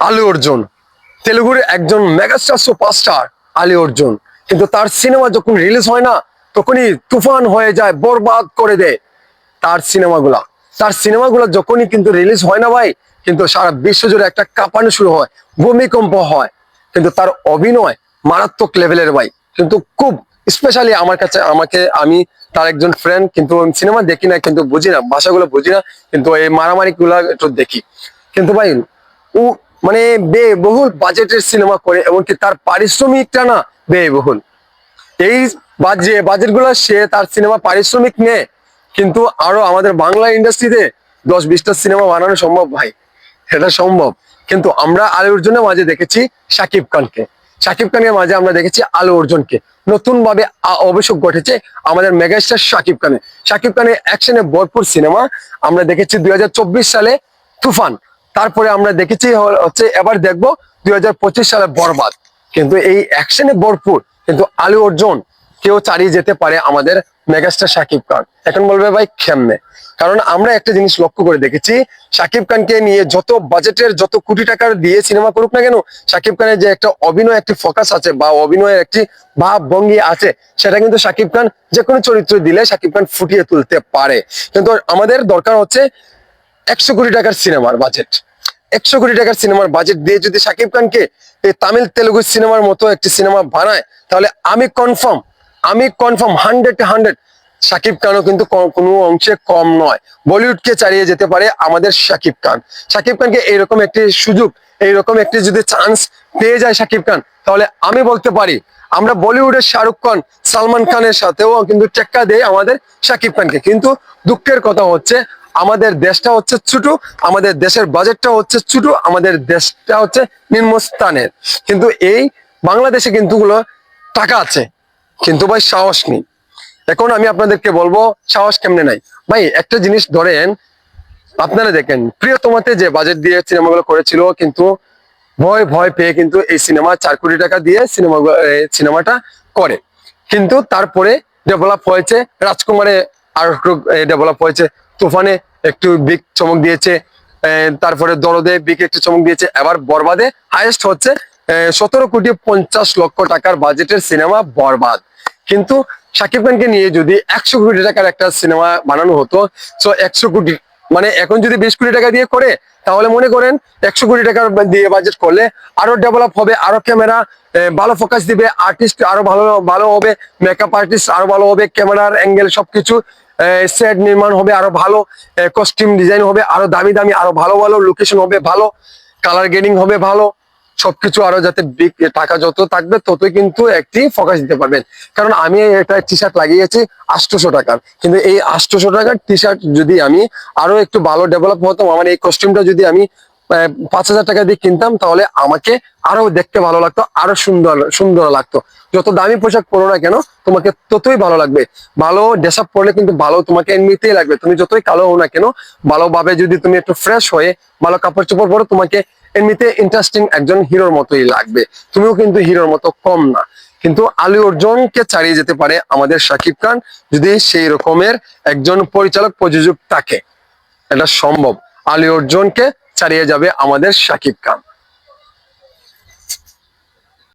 আলু অর্জুন। তেলুগুর একজন megastar superstar Ali Arjun. কিন্তু তার সিনেমা যখন রিলিজ হয় না, তখনই তুফান হয়ে যায়, বরবাদ করে দেয় তার সিনেমাগুলা। তার সিনেমাগুলো যখনই কিন্তু রিলিজ হয় না ভাই, কিন্তু সারা বিশ্ব জুড়ে একটা কাঁপানো শুরু হয়, ভূমিকম্প হয়। কিন্তু তার অভিনয় মারাত্মক লেভেলের ভাই। কিন্তু খুব স্পেশালি আমার কাছে, আমাকে, আমি, তার একজন ফ্রেন্ড কিন্তু সিনেমা দেখি না, কিন্তু বুঝি না, ভাষাগুলো বুঝি না, কিন্তু এই মারামারি গুলা একটু দেখি। কিন্তু ভাই, ও মানে ব্যয়বহুল বাজেটের সিনেমা করে, এমনকি তার পারিশ্রমিকটা না ব্যয়বহুল। এই বাজে বাজেটগুলো সে তার সিনেমা পারিশ্রমিক নেয়, কিন্তু আরও আমাদের বাংলা ইন্ডাস্ট্রিতে দশ বিশটা সিনেমা বানানো সম্ভব ভাই, সেটা সম্ভব। কিন্তু আমরা আলু অর্জুনের মাঝে দেখেছি শাকিব খানকে। শাকিব খানের মাঝে আমরা দেখেছি আলু অর্জুনকে। নতুন ভাবে অভিষেক ঘটেছে আমাদের মেগাস্টার শাকিব খানের। শাকিব খানের অ্যাকশনে ভরপুর সিনেমা আমরা দেখেছি দুই হাজার চব্বিশ সালে তুফান। তারপরে আমরা দেখেছি হচ্ছে এবার দেখব দুই সালে বরবাদ। কিন্তু এই অ্যাকশনে ভরপুর, কিন্তু আলু অর্জুন কেউ চালিয়ে যেতে পারে আমাদের মেগাস্টার শাকিব খান। এখন বলবে ভাই, কেমনে? কারণ আমরা একটা জিনিস লক্ষ্য করে দেখেছি শাকিব খানকে নিয়ে যত বাজেটের যত কোটি টাকার দিয়ে সিনেমা করুক না কেন, সাকিব খানের যে একটা অভিনয় একটি ফোকাস আছে বা অভিনয়ের একটি ভাব ভঙ্গি আছে, সেটা কিন্তু শাকিব খান যে কোনো চরিত্র দিলে শাকিব খান ফুটিয়ে তুলতে পারে। কিন্তু আমাদের দরকার হচ্ছে একশো কোটি টাকার সিনেমার বাজেট একশো কোটি টাকার সিনেমার বাজেট দিয়ে যদি শাকিব খানকে তামিল তেলুগু সিনেমার মতো একটি সিনেমা বানায়, তাহলে আমি কনফার্ম আমি কনফার্ম হান্ড্রেড হান্ড্রেড শাকিব খানও কিন্তু কোনো অংশে কম নয়। বলিউডকে চালিয়ে যেতে পারে আমাদের শাকিব খান। শাকিব খানকে এইরকম একটি সুযোগ, এইরকম একটি যদি চান্স পেয়ে যায় শাকিব খান, তাহলে আমি বলতে পারি, আমরা বলিউডের শাহরুখ খান, সালমান খানের সাথেও কিন্তু টেক্কা দেয় আমাদের শাকিব খানকে। কিন্তু দুঃখের কথা হচ্ছে আমাদের দেশটা হচ্ছে ছোট, আমাদের দেশের বাজেটটা হচ্ছে ছোট, আমাদের দেশটা হচ্ছে নিম্নস্থানের কিন্তু এই বাংলাদেশে কিন্তু টাকা আছে। কিন্তু ভাই সাহস নেই। এখন আমি আপনাদেরকে বলব, সাহস কেমনে নাই? ভাই, একটা জিনিস ধরেন, আপনারা দেখেন প্রিয় প্রিয়তমাতে যে বাজেট দিয়ে সিনেমাগুলো করেছিল, কিন্তু ভয় ভয় পেয়ে কিন্তু এই সিনেমা চার কোটি টাকা দিয়ে সিনেমা সিনেমাটা করে। কিন্তু তারপরে ডেভেলপ হয়েছে, রাজকুমারে আর ডেভেলপ হয়েছে তুফানে একটু বিগ চমক দিয়েছে তারপরে দরদে বিগ একটু চমক দিয়েছে। এবার বরবাদে হাইয়েস্ট হচ্ছে সতেরো কোটি পঞ্চাশ লক্ষ টাকার বাজেটের সিনেমা বরবাদ। কিন্তু শাকিব খানকে নিয়ে যদি একশো কোটি টাকার একটা সিনেমা বানানো হতো সো একশো কোটি মানে এখন যদি বিশ কোটি টাকা দিয়ে করে, তাহলে মনে করেন একশো কোটি টাকা দিয়ে বাজেট করলে আরও ডেভেলপ হবে, আরও ক্যামেরা ভালো ফোকাস দিবে আর্টিস্ট আরও ভালো ভালো হবে মেকআপ আর্টিস্ট আরও ভালো হবে ক্যামেরার অ্যাঙ্গেল সবকিছু সেট নির্মাণ হবে, আরও ভালো কস্টিউম ডিজাইন হবে, আরও দামি দামি, আরও ভালো ভালো লোকেশন হবে ভালো কালার গ্রেডিং হবে ভালো, সবকিছু আরও যাতে টাকা যত থাকবে ততই কিন্তু একটি ফোকাস দিতে পারবেন। কারণ আমি একটা টি শার্ট লাগিয়েছি আটশোশো টাকার। কিন্তু এই আটশোশো টাকার টি শার্ট যদি আমি আরও একটু ভালো ডেভেলপ হতাম আমার এই কস্টিউমটা যদি আমি পাঁচ হাজার টাকা দিয়ে কিনতাম, তাহলে আমাকে আরও দেখতে ভালো লাগতো, আরও সুন্দর সুন্দর লাগতো। যত দামি পোশাক পরো না কেন, তোমাকে ততই ভালো লাগবে। ভালো ড্রেস আপ পরলে কিন্তু ভালো তোমাকে এমনিতেই লাগবে। তুমি যতই কালো হও না কেন, ভালোভাবে যদি তুমি একটু ফ্রেশ হয়ে ভালো কাপড় চোপড় পরো, তোমাকে এমনিতে ইন্টারেস্টিং একজন হিরোর মতোই লাগবে। তুমিও কিন্তু হিরোর মতো কম না। কিন্তু আলু অর্জুনকে ছাড়িয়ে যেতে পারে আমাদের শাকিব খান, যদি সেই রকমের একজন পরিচালক প্রযোজক থাকে। এটা সম্ভব। আলী অর্জুনকে ছাড়িয়ে যাবে আমাদের সাকিব খান।